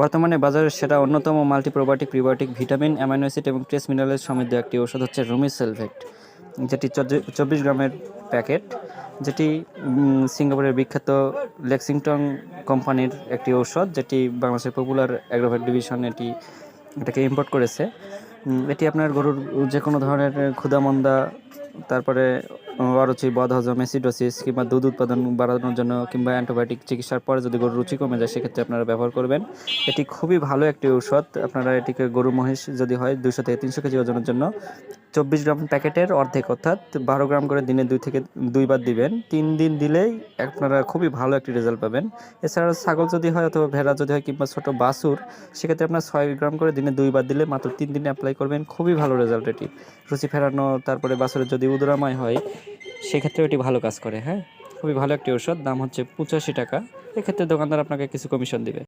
বর্তমানে বাজারের সেরা অন্যতম multi multiprobiotic, prebiotic, vitamin, amino acid এবং ট্রেস মিনারেলের সমৃদ্ধ একটি ওষুধ হচ্ছে রুমিসেলভেট যেটি চব্বিশ গ্রামের প্যাকেট, যেটি সিঙ্গাপুরের বিখ্যাত লেক্সিংটন কোম্পানির একটি ঔষধ, যেটি বাংলাদেশের পপুলার অ্যাগ্রোভেট ডিভিশন এটি, এটাকে ইম্পোর্ট করেছে। এটি আপনার গরুর যে কোনো ধরনের ক্ষুধামন্দা তারপরে অরুচি বদহজম অ্যাসিডোসিস কিংবা দুধ উৎপাদন বাড়ানোর জন্য কিংবা অ্যান্টিবায়োটিক চিকিৎসার পরে যদি গরুর রুচি কমে যায়, সেক্ষেত্রে আপনারা ব্যবহার করবেন। এটি খুবই ভালো একটি ঔষধ। আপনারা এটিকে গরু মহিষ যদি হয় দুশো থেকে তিনশো কেজি ওজনের জন্য চব্বিশ গ্রাম প্যাকেটের অর্ধেক, অর্থাৎ বারো গ্রাম করে দিনে দুই থেকে দুইবার দিবেন। তিন দিন দিলেই আপনারা খুবই ভালো একটি রেজাল্ট পাবেন। এছাড়া ছাগল যদি হয় অথবা ভেড়া যদি হয় কিংবা ছোটো বাছুর, সেক্ষেত্রে আপনার ছয় গ্রাম করে দিনে দুইবার দিলে মাত্র তিন দিনে অ্যাপ্লাই করবেন। খুবই ভালো রেজাল্ট এটি। রুচি ফেরানো, তারপরে বাছুরের যদি উদরাময় হয়, সেক্ষেত্রেও এটি ভালো কাজ করে হ্যাঁ? খুবই ভালো একটি ওষুধ দাম হচ্ছে পঁচাশি টাকা। এক্ষেত্রে দোকানদার আপনাকে কিছু কমিশন দিবে।